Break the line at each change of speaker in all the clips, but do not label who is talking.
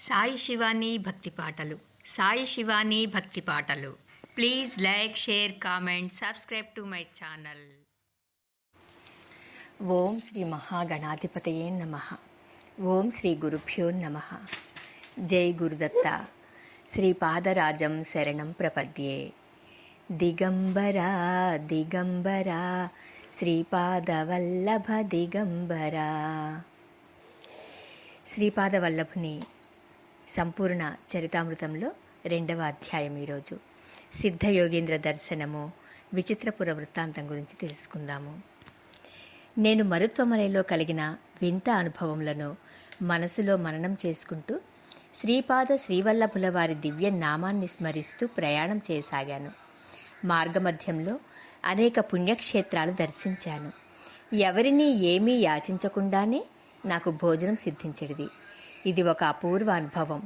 సాయి శివాని భక్తి పాటలు. సాయి శివాని భక్తి పాటలు. Please like share comment subscribe to my channel. Om Shri మహాగణాధిపతయే నమ. ఓం శ్రీ గురుభ్యో నమ. జై గురుదత్త. శ్రీ పాదరాజం శరణం ప్రపద్యే. దిగంబరా దిగంబరా. శ్రీపాదవల్లభ దిగంబరా. శ్రీపాదవల్లభుని సంపూర్ణ చరితామృతంలో రెండవ అధ్యాయం ఈరోజు. సిద్ధయోగేంద్ర దర్శనము విచిత్రపుర వృత్తాంతం గురించి తెలుసుకుందాము. నేను మరుత్వమలైలో కలిగిన వింత అనుభవములను మనసులో మననం చేసుకుంటూ శ్రీపాద శ్రీవల్లభుల వారి దివ్య నామాన్ని స్మరిస్తూ ప్రయాణం చేయసాగాను. మార్గమధ్యంలో అనేక పుణ్యక్షేత్రాలు దర్శించాను. ఎవరినీ ఏమీ యాచించకుండానే నాకు భోజనం సిద్ధించేది ఇది ఒక అపూర్వ అనుభవం.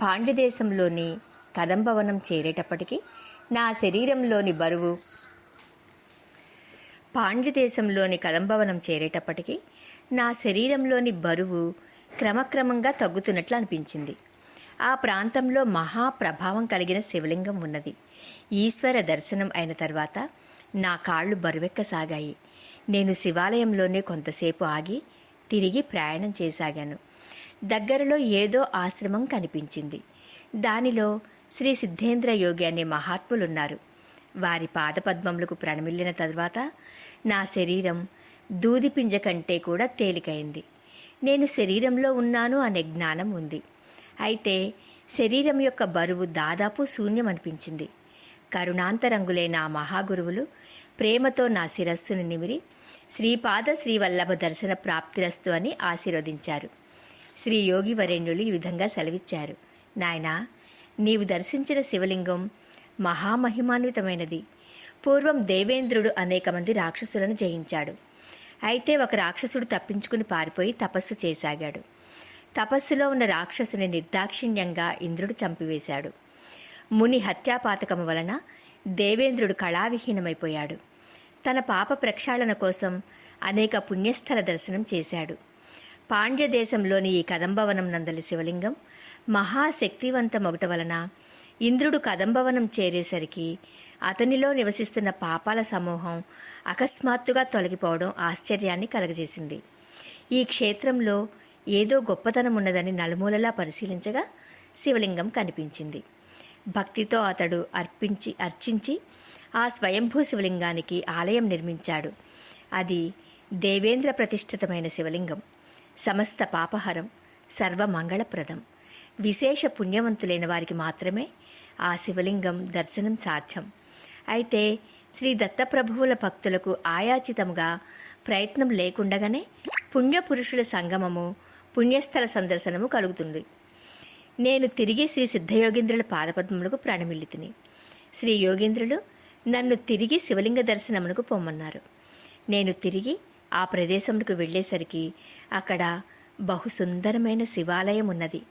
పాండ్యదేశంలోని కదంబవనం చేరేటప్పటికి నా శరీరంలోని బరువు పాండ్యదేశంలోని కదంబవనం చేరేటప్పటికి నా శరీరంలోని బరువు క్రమక్రమంగా తగ్గుతున్నట్లు అనిపించింది. ఆ ప్రాంతంలో మహాప్రభావం కలిగిన శివలింగం ఉన్నది. ఈశ్వర దర్శనం అయిన తర్వాత నా కాళ్ళు బరువెక్కసాగాయి. నేను శివాలయంలోనే కొంతసేపు ఆగి తిరిగి ప్రయాణం చేసాగాను. దగ్గరలో ఏదో ఆశ్రమం కనిపించింది. దానిలో శ్రీ సిద్ధేంద్ర యోగి అనే మహాత్ములున్నారు. వారి పాదపద్మములకు ప్రణమిల్లిన తరువాత నా శరీరం దూదిపింజ కంటే కూడా తేలికైంది. నేను శరీరంలో ఉన్నాను అనే జ్ఞానం ఉంది. అయితే శరీరం యొక్క బరువు దాదాపు శూన్యం అనిపించింది కరుణాంతరంగులైన ఆ మహాగురువులు ప్రేమతో నా శిరస్సును నిమిరి శ్రీపాద శ్రీవల్లభ దర్శన ప్రాప్తిరస్తు అని ఆశీర్వదించారు. శ్రీ యోగి వరేణ్యులు ఈ విధంగా సెలవిచ్చారు. నాయనా నీవు దర్శించిన శివలింగం మహామహిమాన్వితమైనది. పూర్వం దేవేంద్రుడు అనేక మంది రాక్షసులను జయించాడు. అయితే ఒక రాక్షసుడు తప్పించుకుని పారిపోయి తపస్సు చేసాగాడు. తపస్సులో ఉన్న రాక్షసుని నిర్దాక్షిణ్యంగా ఇంద్రుడు చంపివేశాడు. ముని హత్యాపాతకము వలన దేవేంద్రుడు కళావిహీనమైపోయాడు. తన పాప ప్రక్షాళన కోసం అనేక పుణ్యస్థల దర్శనం చేశాడు. పాండ్యదేశంలోని ఈ కదంబవనం నందలి శివలింగం మహాశక్తివంతమొగట వలన ఇంద్రుడు కదంబవనం చేరేసరికి అతనిలో నివసిస్తున్న పాపాల సమూహం అకస్మాత్తుగా తొలగిపోవడం ఆశ్చర్యాన్ని కలగజేసింది. ఈ క్షేత్రంలో ఏదో గొప్పతనం ఉన్నదని నలుమూలలా పరిశీలించగా శివలింగం కనిపించింది. భక్తితో అతడు అర్పించి అర్చించి ఆ స్వయంభూ శివలింగానికి ఆలయం నిర్మించాడు. అది దేవేంద్ర ప్రతిష్ఠితమైన శివలింగం. సమస్త పాపహరం సర్వమంగళప్రదం. విశేష పుణ్యవంతులైన వారికి మాత్రమే ఆ శివలింగం దర్శనం సాధ్యం. అయితే శ్రీ దత్తప్రభువుల భక్తులకు ఆయాచితముగా ప్రయత్నం లేకుండగానే పుణ్యపురుషుల సంగమము పుణ్యస్థల సందర్శనము కలుగుతుంది. నేను తిరిగి శ్రీ సిద్ధయోగేంద్రుల పాదపద్మములకు ప్రాణమిల్లితిని శ్రీ యోగేంద్రులు నన్ను తిరిగి శివలింగ దర్శనమునకు పొమ్మన్నారు. నేను తిరిగి ఆ ప్రదేశంకు వెళ్ళేసరికి అక్కడ బహు సుందరమైన శివాలయం ఉన్నది.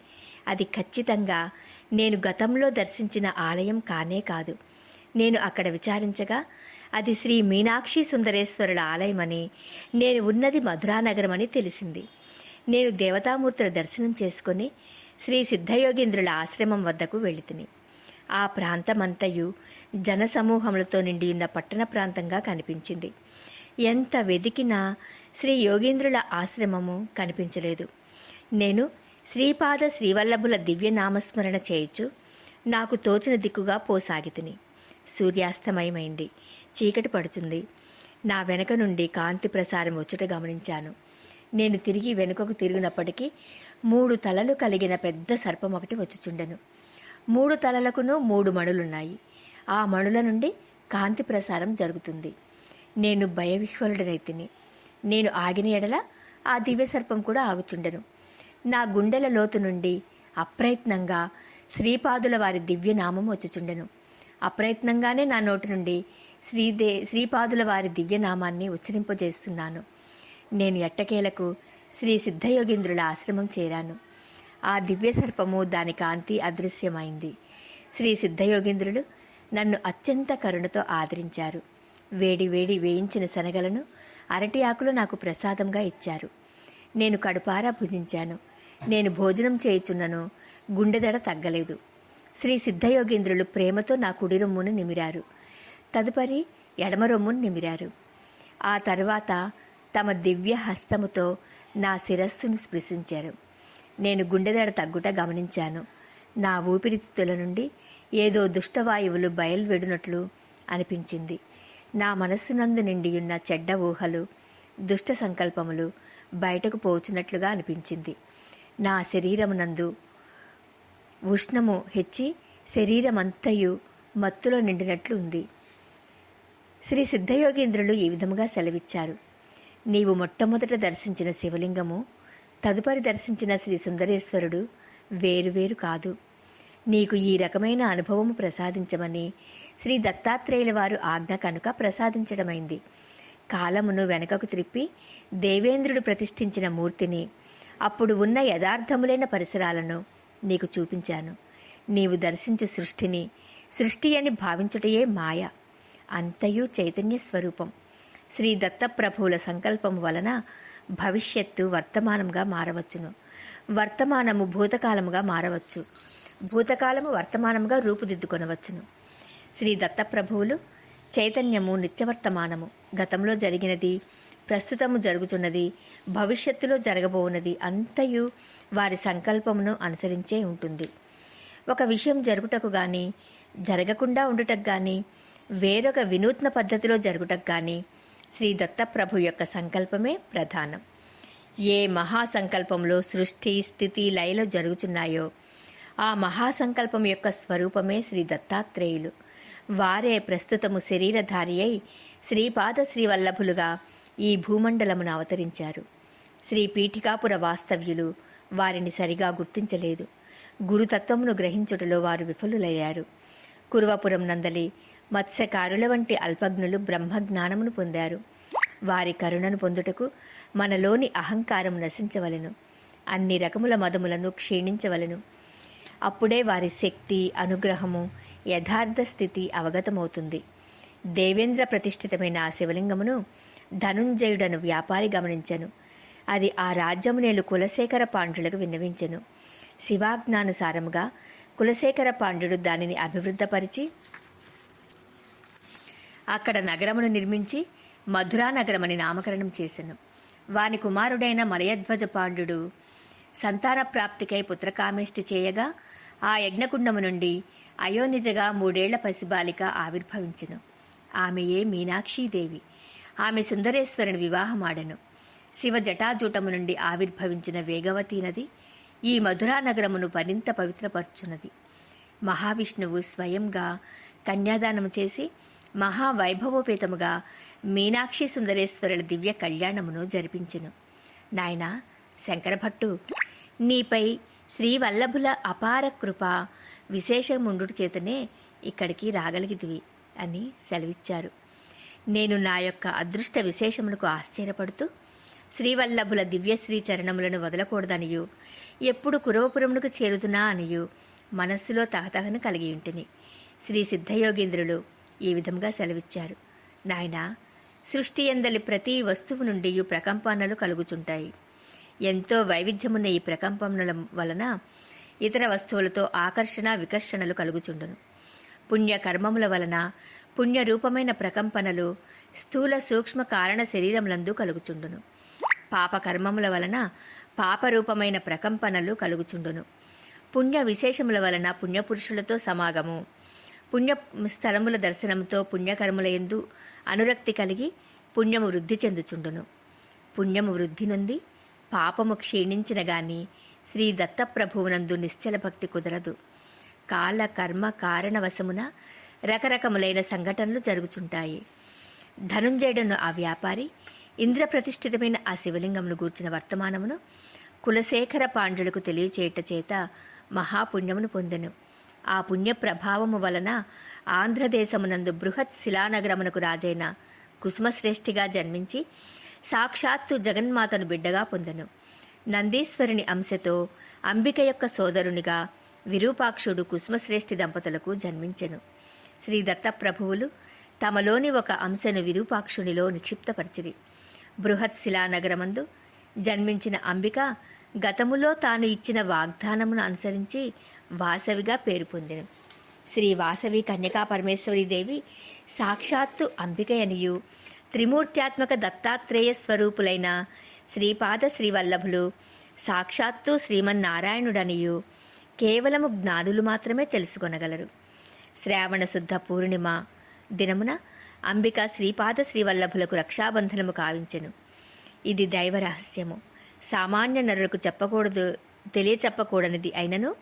అది ఖచ్చితంగా నేను గతంలో దర్శించిన ఆలయం కానే కాదు. నేను అక్కడ విచారించగా అది శ్రీ మీనాక్షి సుందరేశ్వరుల ఆలయమని నేను ఉన్నది మధురానగరం అని తెలిసింది. నేను దేవతామూర్తుల దర్శనం చేసుకుని శ్రీ సిద్ధయోగేంద్రుల ఆశ్రమం వద్దకు వెళితిని ఆ ప్రాంతమంతయు జనసమూహములతో నిండి ఉన్న పట్టణ ప్రాంతంగా కనిపించింది. ఎంత వెదికినా శ్రీ యోగేంద్రుల ఆశ్రమము కనిపించలేదు. నేను శ్రీపాద శ్రీవల్లభుల దివ్య నామస్మరణ చేయుచు నాకు తోచిన దిక్కుగా పోసాగితిని. సూర్యాస్తమయమైంది. చీకటి పడుచుంది. నా వెనక నుండి కాంతి ప్రసారం వచ్చుట గమనించాను. నేను తిరిగి వెనుకకు తిరిగినప్పటికీ మూడు తలలు కలిగిన పెద్ద సర్పం ఒకటి వచ్చుచుండెను. మూడు తలలకును మూడు మణులున్నాయి. ఆ మణుల నుండి కాంతి ప్రసారం జరుగుతుంది. నేను భయవిహ్వలుడనైతిని. నేను ఆగిన ఎడల ఆ దివ్య సర్పం కూడా ఆగుచుండెను. నా గుండెల లోతు నుండి అప్రయత్నంగా శ్రీపాదుల వారి దివ్యనామం వచ్చుచుండెను. అప్రయత్నంగానే నా నోటి నుండి శ్రీదే శ్రీపాదుల వారి దివ్యనామాన్ని ఉచ్చరింపజేస్తున్నాను. నేను ఎట్టకేలకు శ్రీ సిద్ధయోగేంద్రుల ఆశ్రమం చేరాను. ఆ దివ్య సర్పము దాని కాంతి అదృశ్యమైంది. శ్రీ సిద్ధయోగేంద్రులు నన్ను అత్యంత కరుణతో ఆదరించారు. వేడి వేడి వేయించిన శనగలను అరటి ఆకులు నాకు ప్రసాదంగా ఇచ్చారు. నేను కడుపారా భుజించాను. నేను భోజనం చేయుచున్నను. గుండెదడ తగ్గలేదు. శ్రీ సిద్ధయోగేంద్రులు ప్రేమతో నా కుడి రొమ్మును నిమిరారు. తదుపరి ఎడమ రొమ్మును నిమిరారు. ఆ తర్వాత తమ దివ్య హస్తముతో నా శిరస్సును స్పృశించారు. నేను గుండెదడ తగ్గుట గమనించాను. నా ఊపిరితిత్తుల నుండి ఏదో దుష్టవాయువులు బయలువెడినట్లు అనిపించింది. నా మనస్సునందు నిండియున్న చెడ్డ ఊహలు దుష్ట సంకల్పములు బయటకు పోచున్నట్లుగా అనిపించింది. నా శరీరమునందు ఉష్ణము హెచ్చి శరీరమంతయు మత్తులో నిండినట్లు ఉంది శ్రీ సిద్ధయోగేంద్రులు ఈ విధముగా సెలవిచ్చారు. నీవు మొట్టమొదట దర్శించిన శివలింగము తదుపరి దర్శించిన శ్రీ సుందరేశ్వరుడు వేరువేరు కాదు. నీకు ఈ రకమైన అనుభవము ప్రసాదించమని. శ్రీ దత్తాత్రేయుల వారు ఆజ్ఞ కనుక ప్రసాదించడమైంది. కాలమును వెనకకు త్రిప్పి దేవేంద్రుడు ప్రతిష్ఠించిన మూర్తిని అప్పుడు ఉన్న యథార్థములైన పరిసరాలను నీకు చూపించాను. నీవు దర్శించు సృష్టిని సృష్టి అని భావించుటయే మాయ. అంతయు చైతన్య స్వరూపం. శ్రీ దత్తప్రభువుల సంకల్పము వలన భవిష్యత్తు వర్తమానంగా మారవచ్చును. వర్తమానము భూతకాలముగా మారవచ్చు. భూతకాలము వర్తమానముగా రూపుదిద్దుకొనవచ్చును. శ్రీ దత్తప్రభువులు చైతన్యము నిత్యవర్తమానము. గతంలో జరిగినది ప్రస్తుతము జరుగుతున్నది భవిష్యత్తులో జరగబోవున్నది అంతయు వారి సంకల్పమును అనుసరించే ఉంటుంది. ఒక విషయం జరుగుటకు గాని జరగకుండా ఉండుటకు గాని వేరొక వినూత్న పద్ధతిలో జరుగుటకు గాని శ్రీ దత్తప్రభు యొక్క సంకల్పమే ప్రధానం. ఏ మహాసంకల్పంలో సృష్టి స్థితి లయలు జరుగుతున్నాయో ఆ మహాసంకల్పం యొక్క స్వరూపమే శ్రీ దత్తాత్రేయులు. వారే ప్రస్తుతము శరీరధారి అయి శ్రీపాద శ్రీవల్లభులుగా ఈ భూమండలమును అవతరించారు. శ్రీ పీఠికాపుర వాస్తవ్యులు వారిని సరిగా గుర్తించలేదు. గురుతత్వమును గ్రహించుటలో వారు విఫలులయ్యారు. కురువపురం నందలి మత్స్యకారుల వంటి అల్పజ్ఞులు బ్రహ్మజ్ఞానమును పొందారు. వారి కరుణను పొందుటకు మనలోని అహంకారం నశించవలెను. అన్ని రకముల మదములను క్షీణించవలెను. అప్పుడే వారి శక్తి అనుగ్రహము యథార్థ స్థితి అవగతమవుతుంది. దేవేంద్ర ప్రతిష్ఠితమైన ఆ శివలింగమును ధనుంజయుడను వ్యాపారి గమనించెను. అది ఆ రాజ్యమునేలు కులశేఖర పాండ్యులకు విన్నవించెను. శివాజ్ఞానుసారముగా కులశేఖర పాండ్యుడు దానిని అభివృద్ధపరిచి అక్కడ నగరమును నిర్మించి మధురా నగరమని నామకరణం చేశాను వాని కుమారుడైన మలయధ్వజ పాండ్యుడు సంతాన ప్రాప్తికై పుత్రకామేష్టి చేయగా ఆ యజ్ఞకుండము నుండి అయోనిజగా మూడేళ్ళ పసిబాలిక ఆవిర్భవించెను. ఆమెయే మీనాక్షీదేవి. ఆమె సుందరేశ్వరుని వివాహమాడెను. శివ జటాజూటము నుండి ఆవిర్భవించిన వేగవతీ నది ఈ మధురా నగరమును మరింత పవిత్రపరుచున్నది. మహావిష్ణువు స్వయంగా కన్యాదానము చేసి మహావైభవోపేతముగా మీనాక్షి సుందరేశ్వరుల దివ్య కళ్యాణమును జరిపించెను. నాయనా శంకరభట్టు నీపై శ్రీవల్లభుల అపార కృప విశేషముండుట చేతనే ఇక్కడికి రాగలిగితివి అని సెలవిచ్చారు. నేను నా యొక్క అదృష్ట విశేషములకు ఆశ్చర్యపడుతూ శ్రీవల్లభుల దివ్యశ్రీ చరణములను వదలకూడదనియు ఎప్పుడు కురవపురమునకు చేరుతున్నా అనియు మనస్సులో తహతహను కలిగి ఉంటుంది శ్రీ సిద్ధయోగేంద్రులు ఈ విధంగా సెలవిచ్చారు. నాయనా సృష్టి ఎందలి ప్రతి వస్తువు నుండి ప్రకంపనలు కలుగుచుంటాయి. ఎంతో వైవిధ్యమున్న ఈ ప్రకంపనల వలన ఇతర వస్తువులతో ఆకర్షణ వికర్షణలు కలుగుచుండును. పుణ్యకర్మముల వలన పుణ్యరూపమైన ప్రకంపనలు స్థూల సూక్ష్మ కారణ శరీరములందు కలుగుచుండును. పాపకర్మముల వలన పాపరూపమైన ప్రకంపనలు కలుగుచుండును. పుణ్య విశేషముల వలన పుణ్యపురుషులతో సమాగము పుణ్య స్థలముల దర్శనంతో పుణ్యకర్ముల ఎందు అనురక్తి కలిగి పుణ్యము వృద్ధి చెందుచుండును. పుణ్యము వృద్ధి నుండి పాపము క్షీణించిన గాని శ్రీ దత్తప్రభువునందు నిశ్చల భక్తి కుదరదు. కాల కర్మ కారణవశమున రకరకములైన సంఘటనలు జరుగుచుంటాయి. ధనుంజయుడను ఆ వ్యాపారి ఇంద్రప్రతిష్ఠితమైన ఆ శివలింగమును గూర్చిన వర్తమానమును కులశేఖర పాండ్యులకు తెలియచేయట చేత మహాపుణ్యమును పొందెను. ఆ పుణ్య ప్రభావము వలన ఆంధ్రదేశమునందు బృహత్ శిలానగరమునకు రాజైన కుసుమశ్రేష్ఠిగా జన్మించి సాక్షాత్తు జగన్మాతను బిడ్డగా పొందెను. నందీశ్వరుని అంశతో అంబిక యొక్క సోదరునిగా విరూపాక్షుడు కుసుమశ్రేష్ఠి దంపతులకు జన్మించెను. శ్రీ దత్తప్రభువులు తమలోని ఒక అంశను విరూపాక్షునిలో నిక్షిప్తపరిచిరి. బృహత్ శిలానగరమందు జన్మించిన అంబిక గతములో తాను ఇచ్చిన వాగ్దానమును అనుసరించి వాసవిగా పేరు పొందెను. శ్రీ వాసవి కన్యకా పరమేశ్వరీదేవి సాక్షాత్తు అంబికయనియు త్రిమూర్త్యాత్మక దత్తాత్రేయ స్వరూపులైన శ్రీపాద శ్రీవల్లభులు సాక్షాత్తు శ్రీమన్నారాయణుడనియు కేవలము జ్ఞానులు మాత్రమే తెలుసుకొనగలరు. శ్రావణ శుద్ధ పూర్ణిమ దినమున అంబిక శ్రీపాద శ్రీవల్లభులకు రక్షాబంధనము కావించెను. ఇది దైవ రహస్యము. సామాన్య నరులకు చెప్పకూడదు తెలియచెప్పకూడనిది అయినను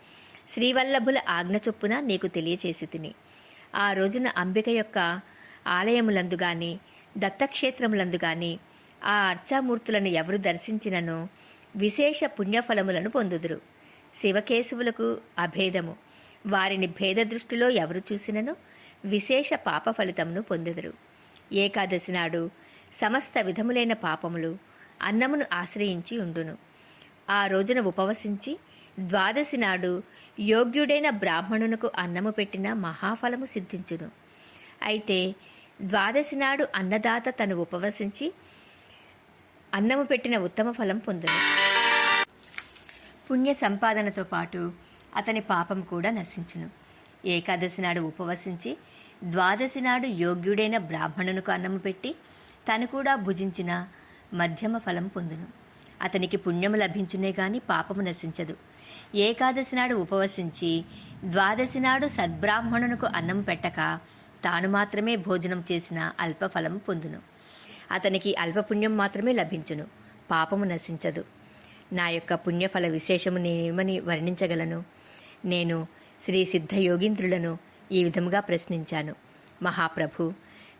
శ్రీవల్లభుల ఆజ్ఞ చొప్పున నీకు తెలియచేసి తిని. ఆ రోజున అంబిక యొక్క ఆలయములందుగాని దత్తక్షేత్రములందుగాని ఆ అర్చామూర్తులను ఎవరు దర్శించినను విశేష పుణ్యఫలములను పొందుదురు. శివకేశవులకు అభేదము. వారిని భేద దృష్టిలో ఎవరు చూసినను విశేష పాప ఫలితమును పొందుదురు. ఏకాదశి నాడు సమస్త విధములైన పాపములు అన్నమును ఆశ్రయించి ఉండును. ఆ రోజున ఉపవసించి ద్వాదశి నాడు యోగ్యుడైన బ్రాహ్మణునకు అన్నము పెట్టిన మహాఫలము సిద్ధించును. అయితే ద్వాదశి నాడు అన్నదాత తను ఉపవసించి అన్నము పెట్టిన ఉత్తమ ఫలం పొందును. పుణ్య సంపాదనతో పాటు అతని పాపం కూడా నశించును. ఏకాదశి నాడు ఉపవసించి ద్వాదశి నాడు యోగ్యుడైన బ్రాహ్మణునకు అన్నము పెట్టి తను కూడా భుజించిన మధ్యమ ఫలం పొందును. అతనికి పుణ్యము లభించునే గాని పాపము నశించదు. ఏకాదశి నాడు ఉపవసించి ద్వాదశి నాడు సద్బ్రాహ్మణునకు అన్నం పెట్టక తాను మాత్రమే భోజనం చేసిన అల్పఫలం పొందును. అతనికి అల్పపుణ్యం మాత్రమే లభించును. పాపము నశించదు. నా యొక్క పుణ్యఫల విశేషము నేనేమని వర్ణించగలను? నేను శ్రీ సిద్ధ యోగీంద్రులను ఈ విధముగా ప్రశ్నించాను. మహాప్రభు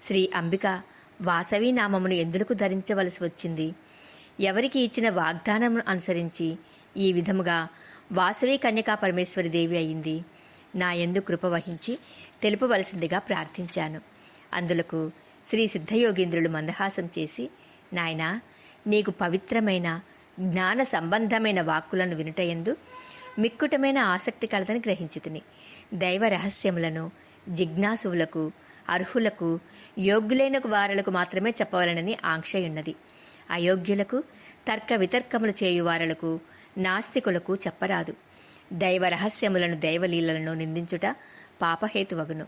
శ్రీ అంబిక వాసవి నామమును ఎందులకు ధరించవలసి వచ్చింది? ఎవరికి ఇచ్చిన వాగ్దానమును అనుసరించి ఈ విధముగా వాసవి కన్యకా పరమేశ్వరి దేవి అయింది? నా ఎందు కృప వహించి తెలుపవలసిందిగా ప్రార్థించాను. అందులకు శ్రీ సిద్ధయోగేంద్రులు మందహాసం చేసి నాయనా నీకు పవిత్రమైన జ్ఞాన సంబంధమైన వాక్కులను వినుటయందు మిక్కుటమైన ఆసక్తి కలదని గ్రహించితిని దైవ రహస్యములను జిజ్ఞాసువులకు అర్హులకు యోగ్యులైన వారలకు మాత్రమే చెప్పవలనని ఆంక్షయున్నది. అయోగ్యులకు తర్క వితర్కములు చేయు వారలకు నాస్తికులకు చెప్పరాదు. దైవ రహస్యములను దైవలీలలను నిందించుట పాపహేతువగును.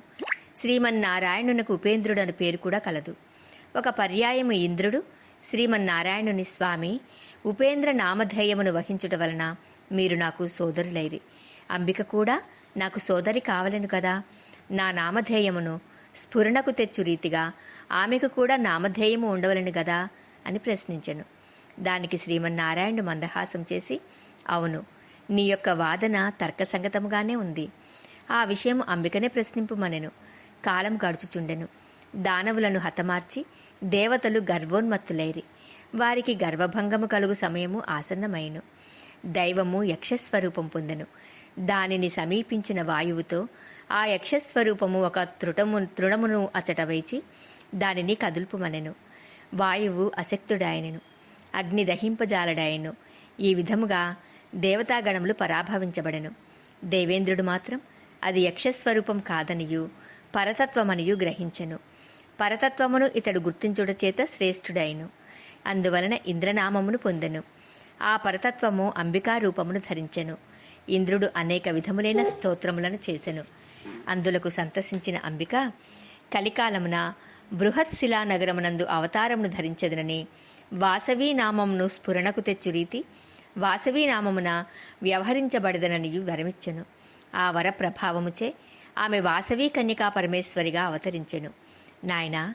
శ్రీమన్నారాయణునకు ఉపేంద్రుడను పేరు కూడా కలదు. ఒక పర్యాయము ఇంద్రుడు శ్రీమన్నారాయణుని స్వామి ఉపేంద్ర నామధేయమును వహించుట వలన మీరు నాకు సోదరులైరి. అంబిక కూడా నాకు సోదరి కావలను కదా. నా నామధేయమును స్ఫురణకు తెచ్చు రీతిగా ఆమెకు కూడా నామధేయము ఉండవలను గదా అని ప్రశ్నించెను. దానికి శ్రీమన్నారాయణుడు మందహాసం చేసి అవును నీ యొక్క వాదన తర్కసంగతముగానే ఉంది. ఆ విషయం అంబికనే ప్రశ్నింపుమనెను. కాలం గడుచుచుండెను. దానవులను హతమార్చి దేవతలు గర్వోన్మత్తులైరి. వారికి గర్వభంగము కలుగు సమయము ఆసన్నమైను. దైవము యక్షస్వరూపం పొందెను. దానిని సమీపించిన వాయువుతో ఆ యక్షస్వరూపము ఒక తృటము తృణమును అచట వేచి దానిని కదుల్పుమనెను. వాయువు అశక్తుడాయనెను. అగ్ని దహింపజాలడాయను. ఈ విధముగా దేవతాగణములు పరాభవించబడెను. దేవేంద్రుడు మాత్రం అది యక్షస్వరూపం కాదనియు పరతత్వమనియు గ్రహించెను. పరతత్వమును ఇతడు గుర్తించుట చేత శ్రేష్ఠుడైను. అందువలన ఇంద్రనామమును పొందెను. ఆ పరతత్వము అంబికా రూపమును ధరించెను. ఇంద్రుడు అనేక విధములైన స్తోత్రములను చేసెను. అందులకు సంతసించిన అంబిక కలికాలమున బృహత్శిలా నగరమునందు అవతారమును ధరించదనని వాసవీ నామమును స్ఫురణకు తెచ్చు రీతి వాసవీ నామమున వ్యవహరించబడదననియు వరమిచ్చెను. ఆ వర ప్రభావముచే ఆమె వాసవి కన్యకా పరమేశ్వరిగా అవతరించెను. నాయన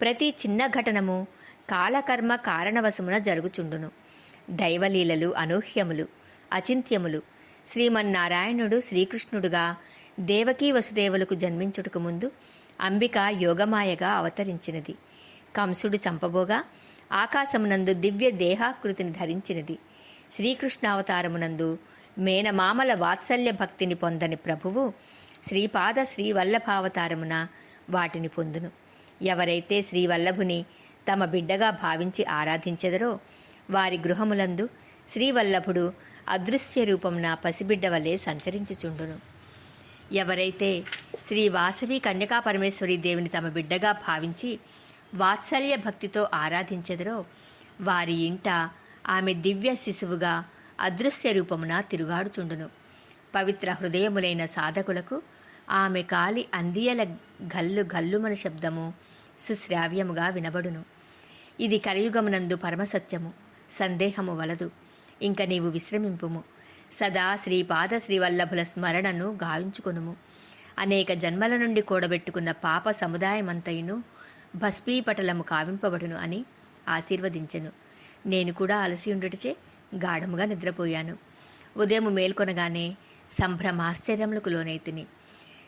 ప్రతి చిన్న ఘటనము కాలకర్మ కారణవశమున జరుగుచుండును. దైవలీలలు అనూహ్యములు అచింత్యములు శ్రీమన్నారాయణుడు శ్రీకృష్ణుడుగా దేవకీ వసుదేవులకు జన్మించుటకు ముందు అంబిక యోగమాయగా అవతరించినది. కంసుడు చంపబోగా ఆకాశమునందు దివ్య దేహాకృతిని ధరించినది. శ్రీకృష్ణావతారమునందు మేనమామల వాత్సల్య భక్తిని పొందని ప్రభువు శ్రీపాద శ్రీవల్లభావతారమున వాటిని పొందును. ఎవరైతే శ్రీవల్లభుని తమ బిడ్డగా భావించి ఆరాధించెదరో వారి గృహములందు శ్రీవల్లభుడు అదృశ్య రూపంన పసిబిడ్డ వలె సంచరించుచుండును. ఎవరైతే శ్రీ వాసవి కన్యకా పరమేశ్వరి దేవిని తమ బిడ్డగా భావించి వాత్సల్య భక్తితో ఆరాధించెదరో వారి ఇంట ఆమె దివ్య శిశువుగా అదృశ్య రూపమున తిరుగాడుచుండును. పవిత్ర హృదయములైన సాధకులకు ఆమె కాలి అందియల గల్లు గల్లుమన శబ్దము సుశ్రావ్యముగా వినబడును. ఇది కలియుగమునందు పరమసత్యము సందేహము వలదు. ఇంక నీవు విశ్రమింపుము. సదా శ్రీపాద శ్రీవల్లభుల స్మరణను గావించుకొనుము. అనేక జన్మల నుండి కూడబెట్టుకున్న పాప సముదాయమంతయును భస్మీపటలము కావింపబడును అని ఆశీర్వదించెను. నేను కూడా అలసి ఉండుటచే గాఢముగా నిద్రపోయాను. ఉదయం మేల్కొనగానే సంభ్రమాశ్చర్యములకు లోనైతిని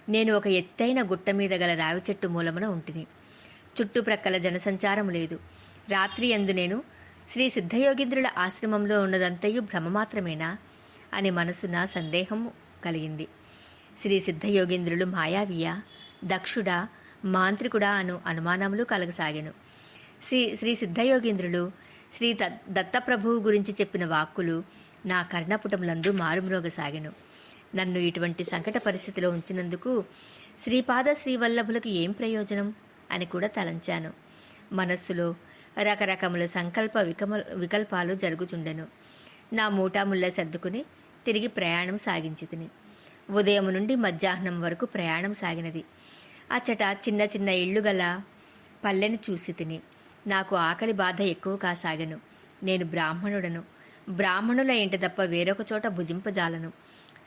నేను ఒక ఎత్తైన గుట్ట మీద గల రావి చెట్టు మూలమున ఉంటిని. చుట్టుప్రక్కల జనసంచారం లేదు. రాత్రి అందు నేను శ్రీ సిద్ధయోగింద్రుల ఆశ్రమంలో ఉన్నదంతయు భ్రమ మాత్రమేనా అని మనసున సందేహము కలిగింది. శ్రీ సిద్ధయోగింద్రులు మాయావియ దక్షుడా మాంత్రికుడా అను అనుమానములు కలగసాగాను. శ్రీ శ్రీ సిద్ధయోగీంద్రులు శ్రీ దత్తప్రభువు గురించి చెప్పిన వాక్కులు నా కర్ణపుటములందు మారుమ్రోగసాగెను. నన్ను ఇటువంటి సంకట పరిస్థితిలో ఉంచినందుకు శ్రీపాద శ్రీవల్లభులకు ఏం ప్రయోజనం? అని కూడా తలంచాను. మనస్సులో రకరకముల సంకల్ప వికమ వికల్పాలు జరుగుచుండెను. నా మూటాముళ్ళ సర్దుకుని తిరిగి ప్రయాణం సాగించి తిని ఉదయం నుండి మధ్యాహ్నం వరకు ప్రయాణం సాగినది. అచ్చట చిన్న చిన్న ఇళ్ళు గల పల్లెను చూసి తిని నాకు ఆకలి బాధ ఎక్కువ కాసాగను. నేను బ్రాహ్మణుడను. బ్రాహ్మణుల ఇంట తప్ప వేరొక చోట భుజింపజాలను.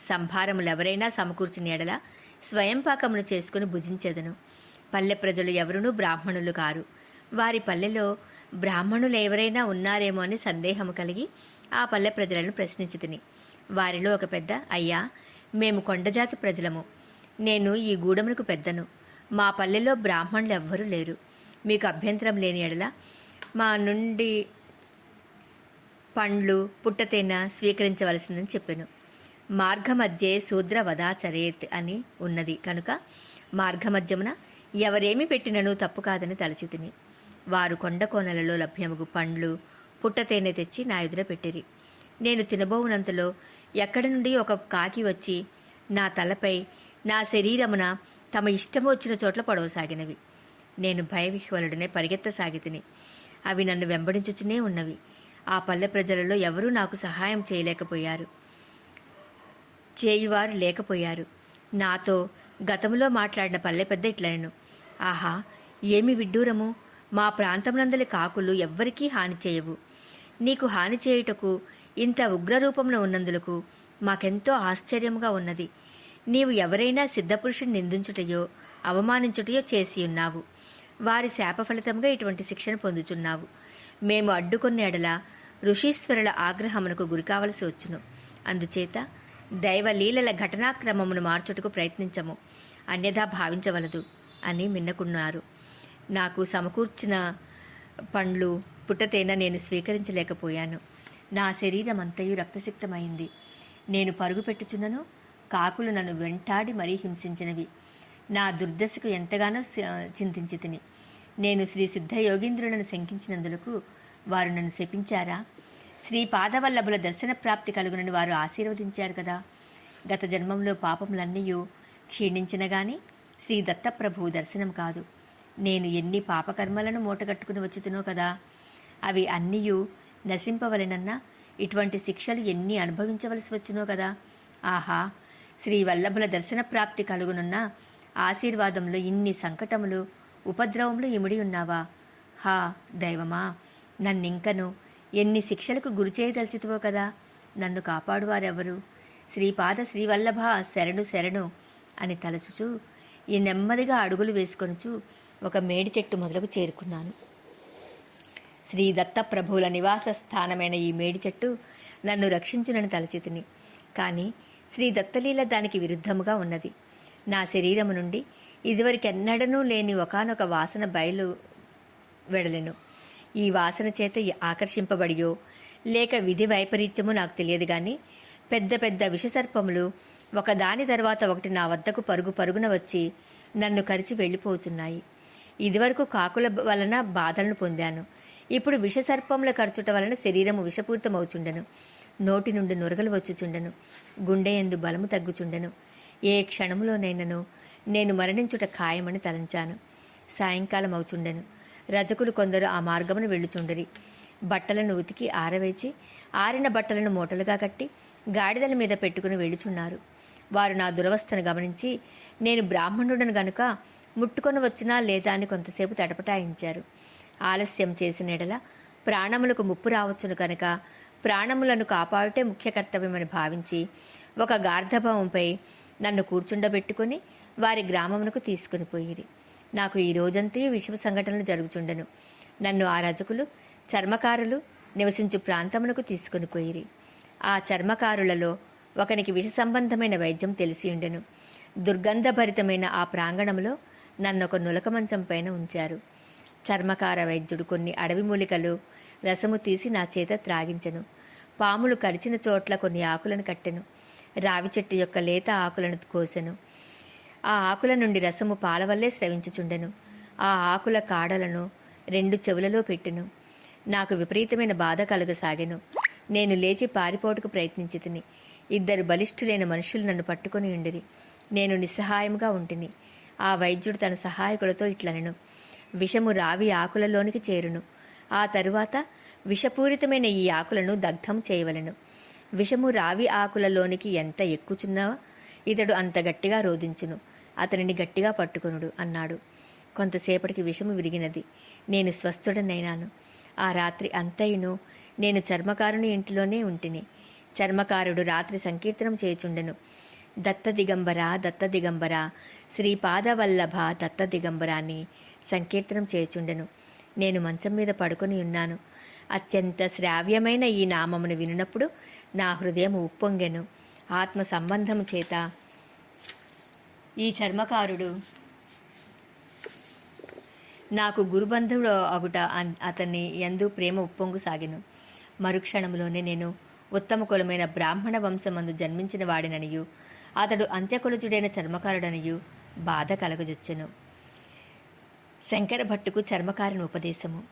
సంభారములెవరైనా సమకూర్చిన ఎడల స్వయం పాకమును చేసుకుని భుజించెదను. పల్లె ప్రజలు ఎవరునూ బ్రాహ్మణులు కారు. వారి పల్లెలో బ్రాహ్మణులు ఎవరైనా ఉన్నారేమో అని సందేహము కలిగి ఆ పల్లె ప్రజలను ప్రశ్నించితిని. వారిలో ఒక పెద్ద అయ్యా మేము కొండజాతి ప్రజలము. నేను ఈ గూడమునకు పెద్దను. మా పల్లెలో బ్రాహ్మణులు ఎవ్వరూ లేరు. మీకు అభ్యంతరం లేని ఎడల మా నుండి పండ్లు పుట్టతేన స్వీకరించవలసిందని చెప్పాను. మార్గమధ్యే శూద్ర వదాచరేత్ అని ఉన్నది. కనుక మార్గమధ్యమున ఎవరేమి పెట్టినను తప్పు కాదని తలచి తిని వారు కొండ కోనలలో లభ్యముగు పండ్లు పుట్టతేనె తెచ్చి నా ఎదుర పెట్టిరి. నేను తినబోవునంతలో ఎక్కడి నుండి ఒక కాకి వచ్చి నా తలపై నా శరీరమున తమ ఇష్టము వచ్చిన చోట్ల పొడవసాగినవి. నేను భయవిహ్వలుడనే పరిగెత్తసాగితిని. అవి నన్ను వెంబడించుచునే ఉన్నవి. ఆ పల్లె ప్రజలలో ఎవరూ నాకు సహాయం చేయలేకపోయారు. చేయువారు లేకపోయారు. నాతో గతంలో మాట్లాడిన పల్లె పెద్ద ఇట్లనను. ఆహా ఏమి విడ్డూరము? మా ప్రాంతమునందలి కాకులు ఎవ్వరికీ హాని చేయవు. నీకు హాని చేయుటకు ఇంత ఉగ్రరూపమున ఉన్నందులకు మాకెంతో ఆశ్చర్యముగా ఉన్నది. నీవు ఎవరైనా సిద్ధపురుషుని నిందించుటయో అవమానించుటయో చేసి ఉన్నావు. వారి శాప ఫలితంగా ఇటువంటి శిక్షణ పొందుచున్నావు. మేము అడ్డుకున్న ఎడల ఋషీశ్వరుల ఆగ్రహమునకు గురికావలసి వచ్చును. అందుచేత దైవలీలల ఘటనాక్రమమును మార్చుటకు ప్రయత్నించము. అన్యథా భావించవలదు అని మిన్నకున్నారు. నాకు సమకూర్చిన పండ్లు పుట్టతేన నేను స్వీకరించలేకపోయాను. నా శరీరం అంతయు రక్తసిక్తమైంది. నేను పరుగు పెట్టుచున్నను కాకులు నన్ను వెంటాడి మరీ హింసించినవి. నా దుర్దశకు ఎంతగానో చింతించి తిని నేను శ్రీ సిద్ధ యోగీంద్రులను శంకించినందులకు వారు నన్ను శపించారా? శ్రీ పాదవల్లభుల దర్శన ప్రాప్తి కలుగునని వారు ఆశీర్వదించారు కదా. గత జన్మంలో పాపములన్నీ క్షీణించిన గాని శ్రీ దత్తప్రభువు దర్శనం కాదు. నేను ఎన్ని పాపకర్మలను మూటగట్టుకుని వచ్చుతునో కదా. అవి అన్నీయూ నశింపవలెనన్నా ఇటువంటి శిక్షలు ఎన్ని అనుభవించవలసి వచ్చునో కదా. ఆహా శ్రీ వల్లభుల దర్శన ప్రాప్తి కలుగునున్న ఆశీర్వాదంలో ఇన్ని సంకటములు ఉపద్రవంలో ఇమిడి ఉన్నావా? హా దైవమా నన్నింకను ఎన్ని శిక్షలకు గురి చేయదలిచితివో కదా. నన్ను కాపాడువారెవరు? శ్రీపాద శ్రీవల్లభ శరణు శరణు అని తలచుచూ ఈ నెమ్మదిగా అడుగులు వేసుకొనుచు ఒక మేడి చెట్టు మొదలకు చేరుకున్నాను. శ్రీ దత్త ప్రభువుల నివాస స్థానమైన ఈ మేడి చెట్టు నన్ను రక్షించునని తలచితిని. కానీ శ్రీ దత్తలీల దానికి విరుద్ధముగా ఉన్నది. నా శరీరము నుండి ఇదివరకెన్నడనూ లేని ఒకానొక వాసన బయలు వెడలెను. ఈ వాసన చేత ఆకర్షింపబడియో లేక విధి వైపరీత్యమో నాకు తెలియదు గాని పెద్ద పెద్ద విషసర్పములు ఒకదాని తర్వాత ఒకటి నా వద్దకు పరుగు పరుగున వచ్చి నన్ను కరిచి వెళ్ళిపోచున్నాయి. ఇదివరకు కాకుల వలన బాధలను పొందాను. ఇప్పుడు విషసర్పముల ఖర్చుట వలన శరీరము విషపూరితమవుచుండెను. నోటి నుండి నురగలు వచ్చుచుండెను. గుండె ఎందు బలము తగ్గుచుండెను. ఏ క్షణములోనైనను నేను మరణించుట ఖాయమని తలంచాను. సాయంకాలం అవుచుండెను. రజకులు కొందరు ఆ మార్గమును వెళ్ళుచుండరి. బట్టలను ఉతికి ఆరవేచి ఆరిన బట్టలను మూటలుగా కట్టి గాడిదల మీద పెట్టుకుని వెళ్ళుచున్నారు. వారు నా దురవస్థను గమనించి నేను బ్రాహ్మణుడను గనుక ముట్టుకొని వచ్చినా లేదా అని కొంతసేపు తటపటాయించారు. ఆలస్యం చేసిన ఎడల ప్రాణములకు ముప్పు రావచ్చును కనుక ప్రాణములను కాపాడుటే ముఖ్య కర్తవ్యమని భావించి ఒక గార్ధభవంపై నన్ను కూర్చుండబెట్టుకుని వారి గ్రామమునకు తీసుకుని పోయిరి. నాకు ఈ రోజంతా విషమ సంఘటనలు జరుగుచుండెను. నన్ను ఆ రజకులు చర్మకారులు నివసించు ప్రాంతమునకు తీసుకుని పోయిరి. ఆ చర్మకారులలో ఒకనికి విష సంబంధమైన వైద్యం తెలిసి ఉండెను. దుర్గంధభరితమైన ఆ ప్రాంగణంలో నన్నొక నులక మంచం పైన ఉంచారు. చర్మకార వైద్యుడు కొన్ని అడవి మూలికలు రసము తీసి నా చేత త్రాగించెను. పాములు కరిచిన చోట్ల కొన్ని ఆకులను కట్టెను. రావి చెట్టు యొక్క లేత ఆకులను కోసెను. ఆ ఆకుల నుండి రసము పాలవల్లే స్రవించుచుండెను. ఆ ఆకుల కాడలను రెండు చెవులలో పెట్టెను. నాకు విపరీతమైన బాధ కలగసాగెను. నేను లేచి పారిపోటుకు ప్రయత్నించి తిని ఇద్దరు బలిష్ఠులైన మనుషులు నన్ను పట్టుకొని ఉండిరి. నేను నిస్సహాయముగా ఉంటిని. ఆ వైద్యుడు తన సహాయకులతో ఇట్లనెను. విషము రావి ఆకులలోనికి చేరును. ఆ తరువాత విషపూరితమైన ఈ ఆకులను దగ్ధం చేయవలెను. విషము రావి ఆకులలోనికి ఎంత ఎక్కుచున్నా ఇతడు అంత గట్టిగా రోధించును. అతనిని గట్టిగా పట్టుకొనుడు అన్నాడు. కొంతసేపటికి విషము విరిగినది. నేను స్వస్థుడనైనాను. ఆ రాత్రి అంతయును నేను చర్మకారుని ఇంటిలోనే ఉంటిని. చర్మకారుడు రాత్రి సంకీర్తనం చేయుచుండెను. దత్త దిగంబర దత్త దిగంబర శ్రీపాదవల్లభ దత్త దిగంబర అని సంకీర్తనం చేయుచుండెను. నేను మంచం మీద పడుకొని ఉన్నాను. అత్యంత శ్రావ్యమైన ఈ నామమును వినున్నప్పుడు నా హృదయం ఉప్పొంగెను. ఆత్మ సంబంధము చేత ఈ చర్మకారుడు. నాకు గురుబంధువుడు అగుట అన్- అతన్ని ఎందు ప్రేమ ఉప్పొంగు సాగెను. మరుక్షణంలోనే నేను ఉత్తమ కులమైన బ్రాహ్మణ వంశమందు జన్మించిన వాడిననియు. అతడు అంత్యకులజుడైన చర్మకారుడనియు బాధ కలగజొచ్చెను. శంకర భట్టుకు చర్మకారుని ఉపదేశము.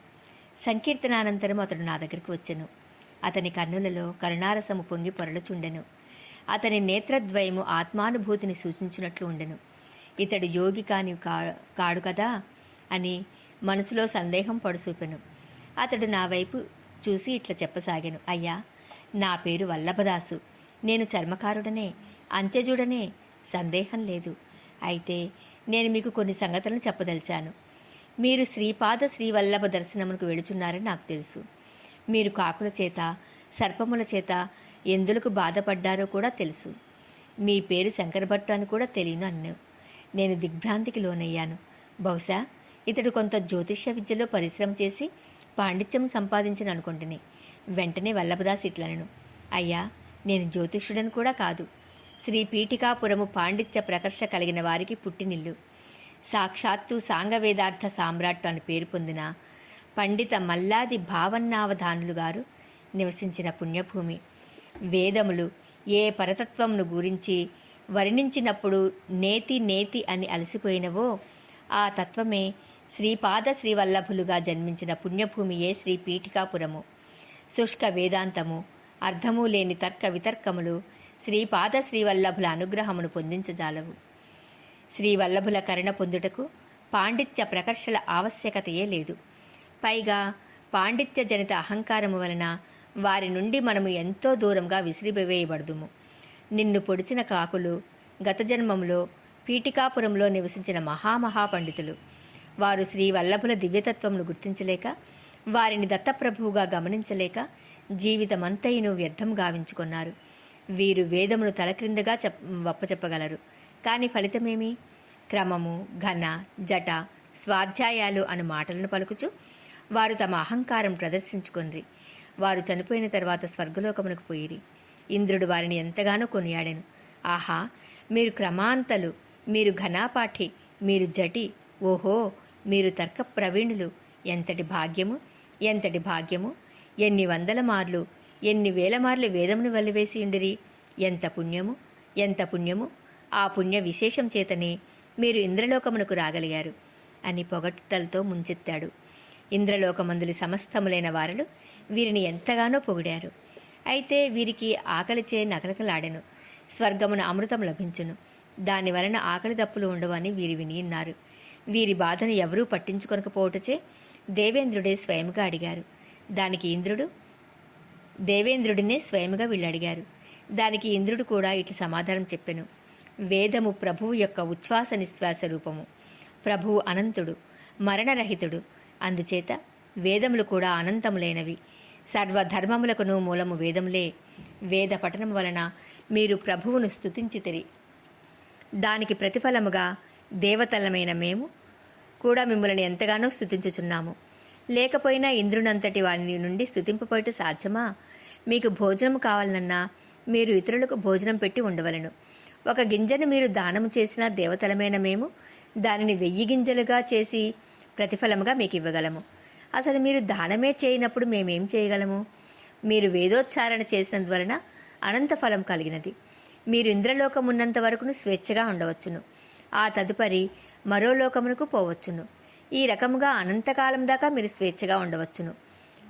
సంకీర్తనానంతరం అతడు నా దగ్గరకు వచ్చెను. అతని కన్నులలో కరుణారసము పొంగి పొరలుచుండెను. అతని నేత్రద్వయము ఆత్మానుభూతిని సూచించినట్లు ఉండెను. ఇతడు యోగి కాని కా- కాడు కదా అని మనసులో సందేహం పడుసూపెను అతడు నా వైపు చూసి ఇట్లా చెప్పసాగాను. అయ్యా నా పేరు వల్లభదాసు. నేను చర్మకారుడనే అంత్యజుడనే సందేహం లేదు. అయితే నేను మీకు కొన్ని సంగతులను చెప్పదలిచాను. మీరు శ్రీపాద శ్రీవల్లభ దర్శనమునకు వెళుచున్నారని నాకు తెలుసు. మీరు కాకుల చేత సర్పముల చేత ఎందులకు బాధపడ్డారో కూడా తెలుసు. మీ పేరు శంకరభట్టు అని కూడా తెలియను అన్ను నేను దిగ్భ్రాంతికి లోనయ్యాను. బహుశా ఇతడు కొంత జ్యోతిష్య విద్యలో పరిశ్రమ చేసి పాండిత్యం సంపాదించిన అనుకుంటుని. వెంటనే వల్లభదాస్ ఇట్లనను. అయ్యా నేను జ్యోతిష్యుడని కూడా కాదు. శ్రీ పీఠికాపురము పాండిత్య ప్రకర్ష కలిగిన వారికి పుట్టినిల్లు. సాక్షాత్తు సాంగవేదార్థ సామ్రాట్ అని పేరు పొందిన పండిత మల్లాది భావన్నావధానులు గారు నివసించిన పుణ్యభూమి. వేదములు ఏ పరతత్వమును గురించి వర్ణించినప్పుడు నేతి నేతి అని అలసిపోయినవో ఆ తత్వమే శ్రీపాద శ్రీవల్లభులుగా జన్మించిన పుణ్యభూమియే శ్రీ పీఠికాపురము. శుష్క వేదాంతము అర్థము లేని తర్క వితర్కములు శ్రీపాద శ్రీవల్లభుల అనుగ్రహమును పొందించజాలవు. శ్రీవల్లభుల కరుణ పొందుటకు పాండిత్య ప్రకర్షల ఆవశ్యకతయే లేదు. పైగా పాండిత్య జనిత అహంకారము వలన వారి నుండి మనము ఎంతో దూరంగా విసిరివేయబడుదుము. నిన్ను పొడిచిన కాకులు గత జన్మంలో పీఠికాపురంలో నివసించిన మహామహా పండితులు వారు శ్రీ వల్లభుల దివ్యతత్వమును గుర్తించలేక వారిని దత్తప్రభువుగా గమనించలేక జీవితమంతయును వ్యర్థం గావించుకున్నారు. వీరు వేదమును తలక్రిందగా చెప్ వప్పచెప్పగలరు. కాని ఫలితమేమి? క్రమము ఘన జట స్వాధ్యాయాలు అను మాటలను పలుకుచు వారు తమ అహంకారం ప్రదర్శించుకుంది వారు చనిపోయిన తర్వాత స్వర్గలోకమునకు పోయిరి. ఇంద్రుడు వారిని ఎంతగానో కొనియాడెను. ఆహా మీరు క్రమాంతలు మీరు ఘనాపాఠి మీరు జటి ఓహో మీరు తర్క ప్రవీణులు ఎంతటి భాగ్యము ఎంతటి భాగ్యము ఎన్ని వందల మార్లు ఎన్ని వేల మార్లు వేదమును వెల్లివేసి ఉండిరి. ఎంత పుణ్యము ఎంత పుణ్యము ఆ పుణ్య విశేషం చేతనే మీరు ఇంద్రలోకమునకు రాగలిగారు అని పొగట్టుతలతో ముంచెత్తాడు. ఇంద్రలోకమందులి సమస్తములైన వారలు వీరిని ఎంతగానో పొగిడారు. అయితే వీరికి ఆకలిచే నకలకలాడెను. స్వర్గమున అమృతం లభించును. దాని వలన ఆకలి దప్పులు ఉండవని వీరి వినియున్నారు వీరి బాధను ఎవరూ పట్టించుకొనకపోవటచే దేవేంద్రుడే స్వయంగా అడిగారు. దానికి ఇంద్రుడు? దేవేంద్రుడినే స్వయముగా వీళ్ళు అడిగారు దానికి ఇంద్రుడు కూడా ఇట్లా సమాధానం చెప్పెను. వేదము ప్రభువు యొక్క ఉచ్ఛ్వాస నిశ్వాస రూపము. ప్రభువు అనంతుడు మరణరహితుడు. అందుచేత వేదములు కూడా అనంతములైనవి. సర్వధర్మములకును మూలము వేదములే. వేద పఠనం వలన మీరు ప్రభువును స్థుతించితిరి దానికి ప్రతిఫలముగా దేవతలమైన మేము కూడా మిమ్మల్ని ఎంతగానో స్థుతించుచున్నాము లేకపోయినా ఇంద్రునంతటి వాని నుండి స్తుతింపబోయట సాధ్యమా? మీకు భోజనం కావాలన్నా మీరు ఇతరులకు భోజనం పెట్టి ఉండవలను. ఒక గింజను మీరు దానము చేసిన దేవతలమైన మేము దానిని వెయ్యి గింజలుగా చేసి ప్రతిఫలముగా మీకు ఇవ్వగలము అసలు మీరు దానమే చేయనప్పుడు మేమేం చేయగలము? మీరు వేదోచ్చారణ చేసినందువలన అనంత ఫలం కలిగినది. మీరు ఇంద్రలోకం ఉన్నంత వరకును స్వేచ్ఛగా ఉండవచ్చును. ఆ తదుపరి మరో లోకమునకు పోవచ్చును. ఈ రకముగా అనంతకాలం దాకా మీరు స్వేచ్ఛగా ఉండవచ్చును.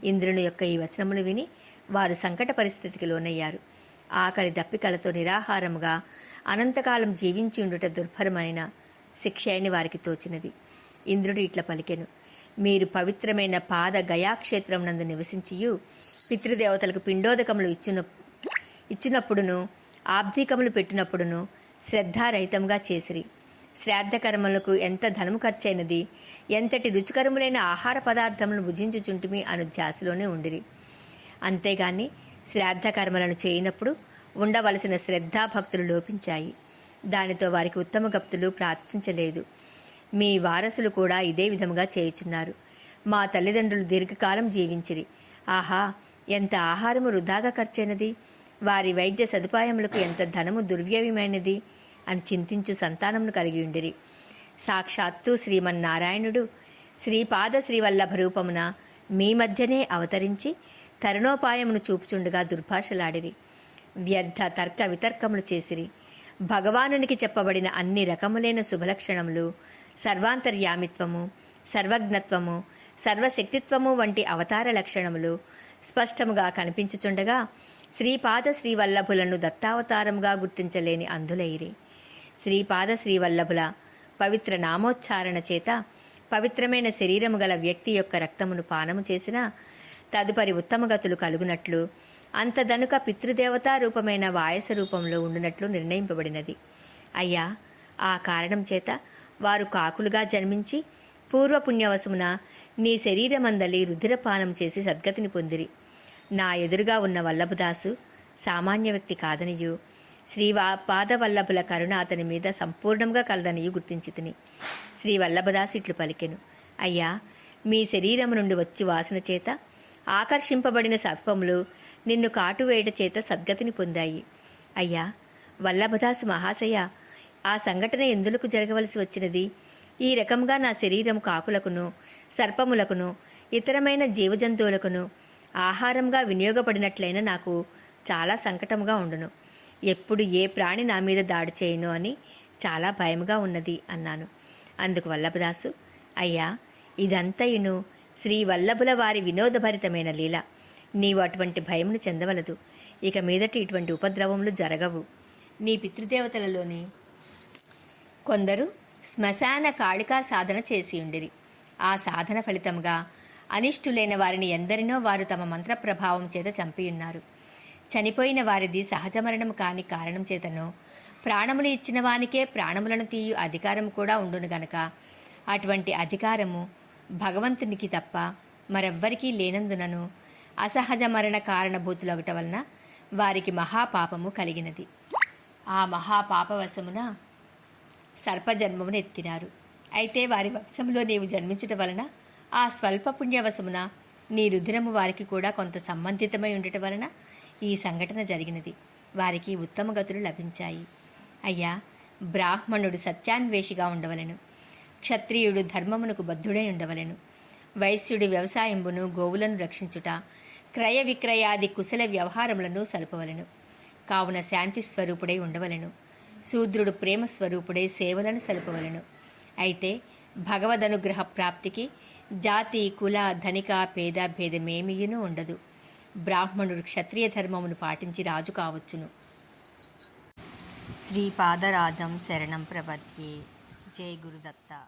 ఇంద్రుని యొక్క ఈ వచనములు విని వారు సంకట పరిస్థితికి లోనయ్యారు. ఆకలి దప్పికలతో నిరాహారముగా అనంతకాలం జీవించి ఉండుట దుర్భరమైన శిక్ష అని వారికి తోచినది. ఇంద్రుడు ఇట్లా పలికెను. మీరు పవిత్రమైన పాద గయాక్షేత్రం నందు నివసించియు. పితృదేవతలకు పిండోదకములు ఇచ్చిన ఇచ్చినప్పుడును ఆబ్ధికములు పెట్టినప్పుడును శ్రద్ధారహితంగా చేసిరి. శ్రాద్ధకర్మలకు ఎంత ధనము ఖర్చైనది ఎంతటి రుచికరములైన ఆహార పదార్థములను భుజించుచుంటిమి అను ధ్యాసలోనే ఉండిరి. అంతేగాని శ్రాద్ధకర్మలను చేయనప్పుడు ఉండవలసిన శ్రద్ధాభక్తులు లోపించాయి. దానితో వారికి ఉత్తమ గప్తులు ప్రార్థించలేదు. మీ వారసులు కూడా ఇదే విధముగా చేయుచున్నారు. మా తల్లిదండ్రులు దీర్ఘకాలం జీవించిరి. ఆహా ఎంత ఆహారము వృధాగా ఖర్చైనది? వారి వైద్య సదుపాయములకు ఎంత ధనము దుర్వ్యయమైనది? అని చింతించు సంతానమును కలిగి ఉండిరి. సాక్షాత్తు శ్రీమన్నారాయణుడు శ్రీపాద శ్రీవల్లభ రూపమున మీ మధ్యనే అవతరించి తరుణోపాయమును చూపుచుండగా దుర్భాషలాడిరి. వ్యర్థ తర్క వితర్కములు చేసిరి. భగవానునికి చెప్పబడిన అన్ని రకములైన శుభలక్షణములు సర్వాంతర్యామిత్వము సర్వజ్ఞత్వము సర్వశక్తిత్వము వంటి అవతార లక్షణములు స్పష్టముగా కనిపించుచుండగా శ్రీపాద శ్రీవల్లభులను దత్తావతారముగా గుర్తించలేని అంధులైరి శ్రీపాద శ్రీవల్లభుల పవిత్ర నామోచ్చారణ చేత పవిత్రమైన శరీరము గల వ్యక్తి యొక్క రక్తమును పానము చేసిన తదుపరి ఉత్తమగతులు కలుగునట్లు అంతదనుక పితృదేవతా రూపమైన వాయస రూపంలో ఉండునట్లు నిర్ణయింపబడినది. అయ్యా ఆ కారణం చేత వారు కాకులుగా జన్మించి పూర్వపుణ్యవశమున నీ శరీరమందలి రుధిరపానం చేసి సద్గతిని పొందిరి. నా ఎదురుగా ఉన్న వల్లభదాసు సామాన్య వ్యక్తి కాదనియు. శ్రీ పాదవల్లభుల కరుణ అతని మీద సంపూర్ణంగా కలదనియు గుర్తించి తిని శ్రీ వల్లభదాస్ ఇట్లు పలికెను. అయ్యా మీ శరీరము నుండి వచ్చి వాసన చేత ఆకర్షింపబడిన సర్పములు నిన్ను కాటువేయట చేత సద్గతిని పొందాయి. అయ్యా వల్లభదాసు మహాశయ ఆ సంఘటన ఎందులకు జరగవలసి వచ్చినది? ఈ రకంగా నా శరీరం కాకులకును సర్పములకును ఇతరమైన జీవజంతువులకును ఆహారంగా వినియోగపడినట్లయిన నాకు చాలా సంకటముగా ఉండును. ఎప్పుడు ఏ ప్రాణి నా మీద దాడి చేయను అని చాలా భయముగా ఉన్నది అన్నాను. అందుకు వల్లభదాసు అయ్యా ఇదంతయును శ్రీ వల్లభుల వారి వినోదభరితమైన లీల. నీవు అటువంటి భయమును చెందవలదు. ఇక మీదట ఇటువంటి ఉపద్రవములు జరగవు. నీ పితృదేవతలలోని కొందరు శ్మశాన కాళికా సాధన చేసి ఉండేది ఆ సాధన ఫలితంగా అనిష్టులైన వారిని ఎందరినో వారు తమ మంత్ర ప్రభావం చేత చంపియున్నారు చనిపోయిన వారిది సహజ మరణం కాని కారణం చేతనో ప్రాణములు ఇచ్చిన వానికే ప్రాణములను తీయు అధికారం కూడా ఉండును గనక అటువంటి అధికారము భగవంతునికి తప్ప మరెవ్వరికీ లేనందునను అసహజ మరణ కారణభూతులొగట వలన వారికి మహాపాపము కలిగినది. ఆ మహాపాపవశమున సర్పజన్మమును ఎత్తినారు. అయితే వారి వంశంలో నీవు జన్మించుట వలన ఆ స్వల్ప పుణ్యవశమున నీ రుధిరము వారికి కూడా కొంత సంబంధితమై ఉండటం వలన ఈ సంఘటన జరిగినది. వారికి ఉత్తమ గతులు లభించాయి. అయ్యా బ్రాహ్మణుడు సత్యాన్వేషిగా ఉండవలెను. క్షత్రియుడు ధర్మమునకు బద్ధుడై ఉండవలెను. వైశ్యుడి వ్యవసాయంబును గోవులను రక్షించుట క్రయ విక్రయాది కుశల వ్యవహారములను సలుపవలెను. కావున శాంతి స్వరూపుడై ఉండవలెను. శూద్రుడు ప్రేమ స్వరూపుడై సేవలను సలుపవలను. అయితే భగవదనుగ్రహ ప్రాప్తికి జాతి కుల ధనిక పేద భేదమేమియునూ ఉండదు. బ్రాహ్మణుడు క్షత్రియ ధర్మమును పాటించి రాజు కావచ్చును. శ్రీపాదరాజం శరణం ప్రపత్యే జై గురుదత్త.